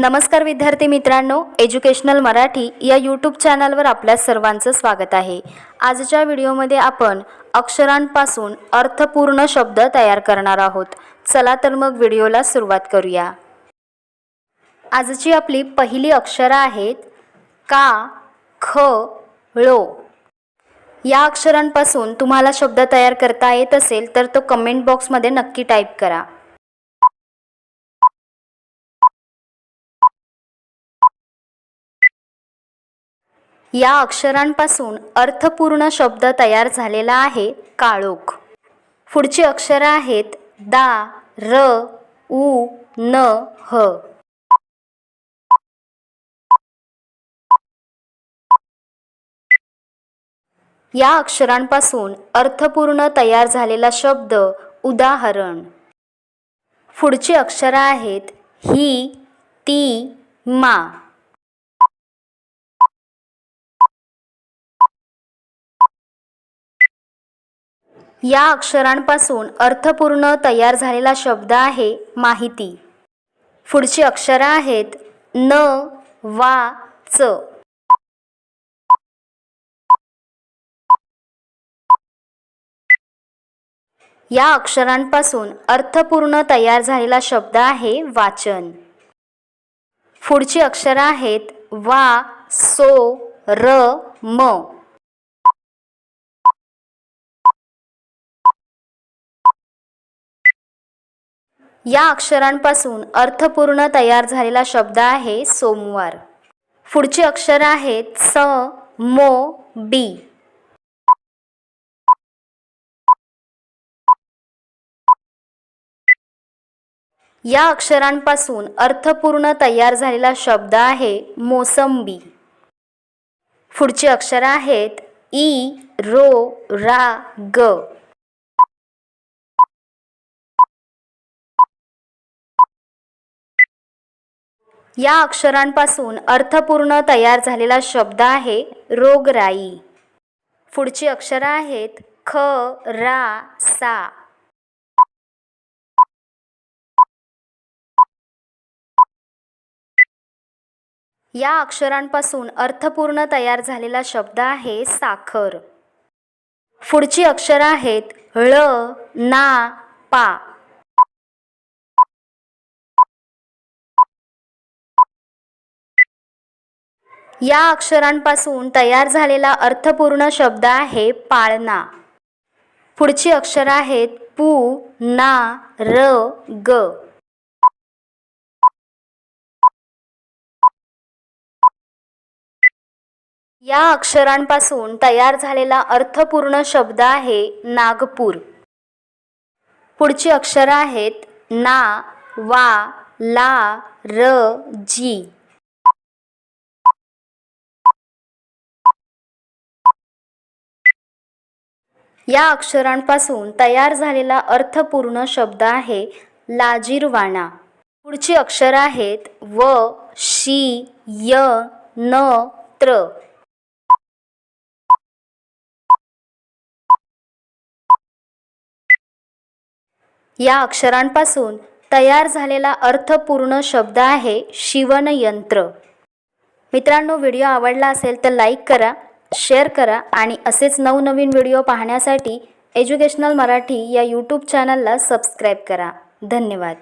नमस्कार विद्यार्थी मित्रांनो एज्युकेशनल मराठी या यूट्यूब चॅनलवर आपल्या सर्वांचं स्वागत आहे. आजच्या व्हिडिओमध्ये आपण अक्षरांपासून अर्थपूर्ण शब्द तयार करणार आहोत. चला तर मग व्हिडिओला सुरुवात करूया. आजची आपली पहिली अक्षरं आहेत का ख ळो. या अक्षरांपासून तुम्हाला शब्द तयार करता येत असेल तर तो कमेंट बॉक्समध्ये नक्की टाईप करा. या अक्षरांपासून अर्थपूर्ण शब्द तयार झालेला आहे काळोख. पुढची अक्षरं आहेत दा र उ न ह. या अक्षरांपासून अर्थपूर्ण तयार झालेला शब्द उदाहरण. पुढची अक्षरं आहेत ही ती मा. या अक्षरांपासून अर्थपूर्ण तयार झालेला शब्द आहे माहिती. पुढची अक्षरं आहेत न वा च. या अक्षरांपासून अर्थपूर्ण तयार झालेला शब्द आहे वाचन. पुढची अक्षरं आहेत वा सो र म. या अक्षरांपासून अर्थपूर्ण तयार झालेला शब्द आहे सोमवार. पुढची अक्षरं आहेत स मो बी. या अक्षरांपासून अर्थपूर्ण तयार झालेला शब्द आहे मोसंबी. पुढची अक्षर आहेत ई रो रा ग. या अक्षरांपासून अर्थपूर्ण तयार झालेला शब्द आहे रोगराई. पुढची अक्षरं आहेत ख रा सा. या अक्षरांपासून अर्थपूर्ण तयार झालेला शब्द आहे साखर. पुढची अक्षरं आहेत ळ ना पा. या अक्षरांपासून तयार झालेला अर्थपूर्ण शब्द आहे पाळणा. पुढची अक्षरं आहेत पू ना र ग. या अक्षरांपासून तयार झालेला अर्थपूर्ण शब्द आहे नागपूर. पुढची अक्षरं आहेत ना वा ला र जी. या अक्षरांपासून तयार झालेला अर्थपूर्ण शब्द आहे लाजीरवाणा. पुढची अक्षर आहेत व शी य न त्र. या अक्षरांपासून तयार झालेला अर्थपूर्ण शब्द आहे शिवणयंत्र मित्रांनो व्हिडिओ आवडला असेल तर लाईक करा. शेअर करा आणि असेच नवनवीन व्हिडिओ पाहण्यासाठी एज्युकेशनल मराठी या यूट्यूब चॅनलला सबस्क्राईब करा. धन्यवाद.